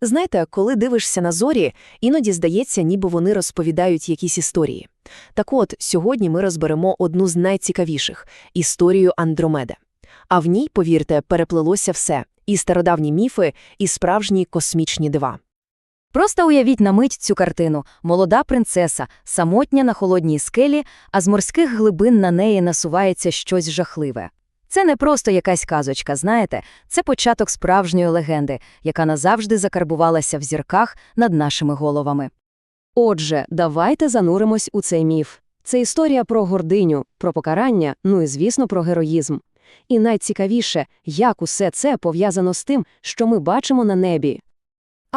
Знаєте, коли дивишся на зорі, іноді здається, ніби вони розповідають якісь історії. Так от, сьогодні ми розберемо одну з найцікавіших – історію Андромеди. А в ній, повірте, переплелося все – і стародавні міфи, і справжні космічні дива. Просто уявіть на мить цю картину. Молода принцеса, самотня на холодній скелі, а з морських глибин на неї насувається щось жахливе. Це не просто якась казочка, знаєте, це початок справжньої легенди, яка назавжди закарбувалася в зірках над нашими головами. Отже, давайте зануримось у цей міф. Це історія про гординю, про покарання, ну і, звісно, про героїзм. І найцікавіше, як усе це пов'язано з тим, що ми бачимо на небі.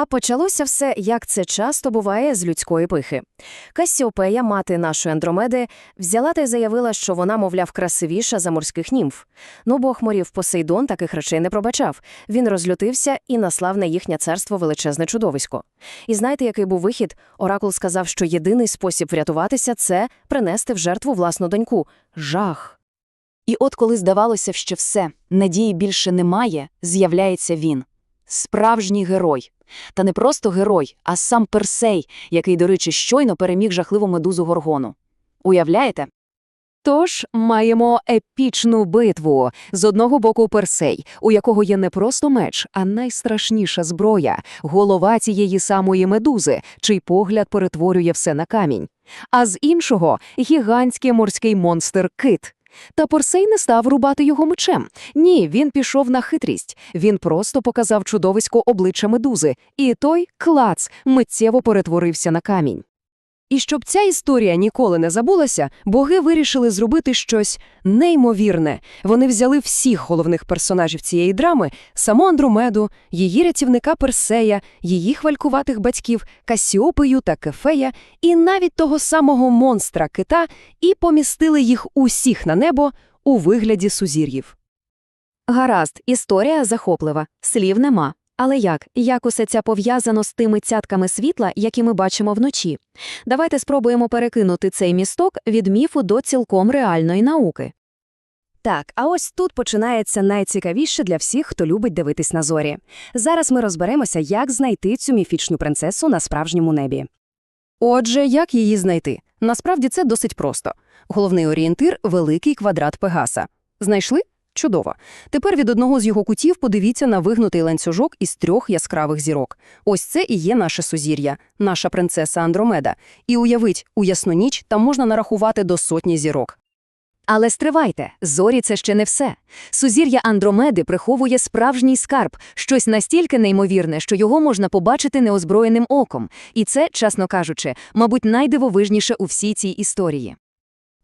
А почалося все, як це часто буває, з людської пихи. Кассіопея, мати нашої Андромеди, взяла та й заявила, що вона, мовляв, красивіша за морських німф. Ну, бог морів Посейдон таких речей не пробачав. Він розлютився і наслав на їхнє царство величезне чудовисько. І знаєте, який був вихід? Оракул сказав, що єдиний спосіб врятуватися – це принести в жертву власну доньку. Жах. І от коли здавалося, що все, надії більше немає, з'являється він. Справжній герой. Та не просто герой, а сам Персей, який, до речі, щойно переміг жахливу медузу Горгону. Уявляєте? Тож маємо епічну битву. З одного боку Персей, у якого є не просто меч, а найстрашніша зброя — голова цієї самої медузи, чий погляд перетворює все на камінь. А з іншого — гігантський морський монстр Кит. Та Порсей не став рубати його мечем. Ні, він пішов на хитрість. Він просто показав чудовисько обличчя медузи, і той клац миттєво перетворився на камінь. І щоб ця історія ніколи не забулася, боги вирішили зробити щось неймовірне. Вони взяли всіх головних персонажів цієї драми, саму Андромеду, її рятівника Персея, її хвалькуватих батьків Касіопею та Кефея, і навіть того самого монстра кита, і помістили їх усіх на небо у вигляді сузір'їв. Гаразд, історія захоплива, слів нема. Але як? Як усе це пов'язано з тими цятками світла, які ми бачимо вночі? Давайте спробуємо перекинути цей місток від міфу до цілком реальної науки. Так, а ось тут починається найцікавіше для всіх, хто любить дивитись на зорі. Зараз ми розберемося, як знайти цю міфічну принцесу на справжньому небі. Отже, як її знайти? Насправді це досить просто. Головний орієнтир – великий квадрат Пегаса. Знайшли? Чудово. Тепер від одного з його кутів подивіться на вигнутий ланцюжок із трьох яскравих зірок. Ось це і є наше сузір'я, наша принцеса Андромеда. І уявіть, у ясну ніч там можна нарахувати до сотні зірок. Але стривайте, зорі це ще не все. Сузір'я Андромеди приховує справжній скарб, щось настільки неймовірне, що його можна побачити неозброєним оком. І це, чесно кажучи, мабуть, найдивовижніше у всій цій історії.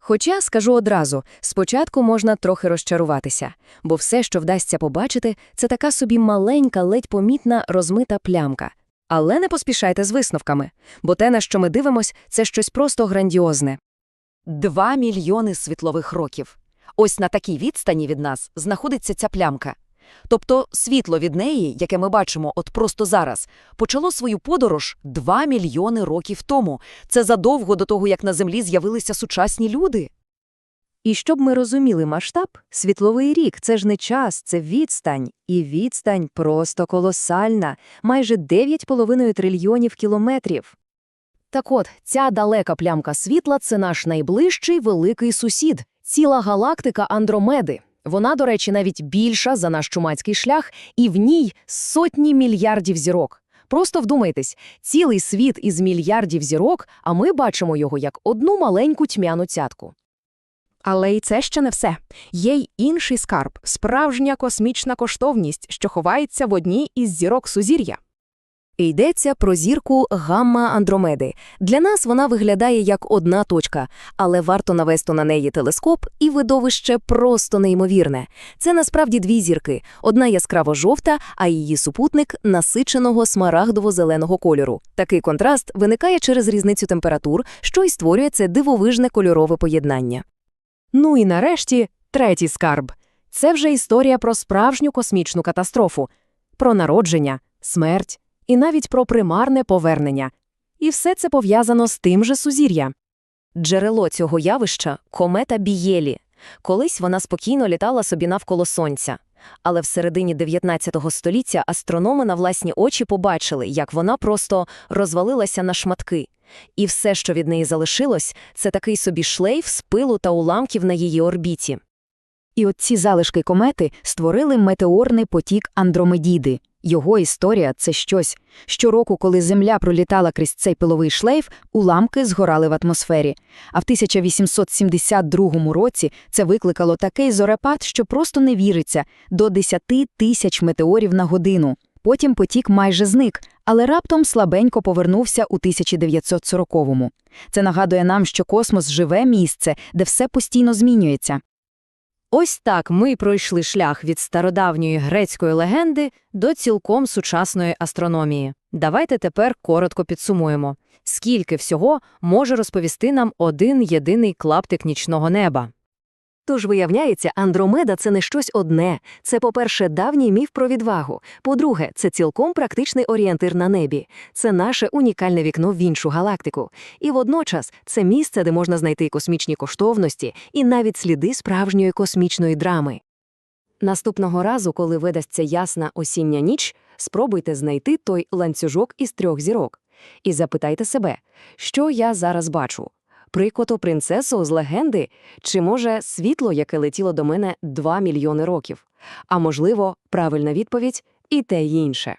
Хоча, скажу одразу, спочатку можна трохи розчаруватися, бо все, що вдасться побачити, це така собі маленька, ледь помітна розмита плямка. Але не поспішайте з висновками, бо те, на що ми дивимось, це щось просто грандіозне. Два мільйони світлових років. Ось на такій відстані від нас знаходиться ця плямка. Тобто світло від неї, яке ми бачимо от просто зараз, почало свою подорож 2 мільйони років тому. Це задовго до того, як на Землі з'явилися сучасні люди. І щоб ми розуміли масштаб, світловий рік – це ж не час, це відстань. І відстань просто колосальна – майже 9,5 трильйонів кілометрів. Так от, ця далека плямка світла – це наш найближчий великий сусід, ціла галактика Андромеди. Вона, до речі, навіть більша за наш чумацький шлях, і в ній сотні мільярдів зірок. Просто вдумайтесь, цілий світ із мільярдів зірок, а ми бачимо його як одну маленьку тьмяну цятку. Але й це ще не все. Є й інший скарб, справжня космічна коштовність, що ховається в одній із зірок сузір'я. Йдеться про зірку гамма Андромеди. Для нас вона виглядає як одна точка, але варто навести на неї телескоп, і видовище просто неймовірне. Це насправді дві зірки: одна яскраво жовта, а її супутник насиченого смарагдово-зеленого кольору. Такий контраст виникає через різницю температур, що й створює це дивовижне кольорове поєднання. Ну і нарешті третій скарб. Це вже історія про справжню космічну катастрофу, про народження, смерть і навіть про примарне повернення. І все це пов'язано з тим же сузір'я. Джерело цього явища комета Бієлі. Колись вона спокійно літала собі навколо сонця. Але всередині 19 століття астрономи на власні очі побачили, як вона просто розвалилася на шматки. І все, що від неї залишилось, це такий собі шлейф з пилу та уламків на її орбіті. І от ці залишки комети створили метеорний потік Андромедіди. Його історія – це щось. Щороку, коли Земля пролітала крізь цей пиловий шлейф, уламки згорали в атмосфері. А в 1872 році це викликало такий зорепад, що просто не віриться – до 10 тисяч метеорів на годину. Потім потік майже зник, але раптом слабенько повернувся у 1940-му. Це нагадує нам, що космос – живе місце, де все постійно змінюється. Ось так ми пройшли шлях від стародавньої грецької легенди до цілком сучасної астрономії. Давайте тепер коротко підсумуємо. Скільки всього може розповісти нам один єдиний клаптик нічного неба? Тож, виявляється, Андромеда – це не щось одне. Це, по-перше, давній міф про відвагу. По-друге, це цілком практичний орієнтир на небі. Це наше унікальне вікно в іншу галактику. І водночас це місце, де можна знайти космічні коштовності і навіть сліди справжньої космічної драми. Наступного разу, коли видасться ясна осіння ніч, спробуйте знайти той ланцюжок із трьох зірок. І запитайте себе, що я зараз бачу? Прикоту принцесу з легенди? Чи, може, світло, яке летіло до мене 2 мільйони років? А можливо, правильна відповідь – і те й інше.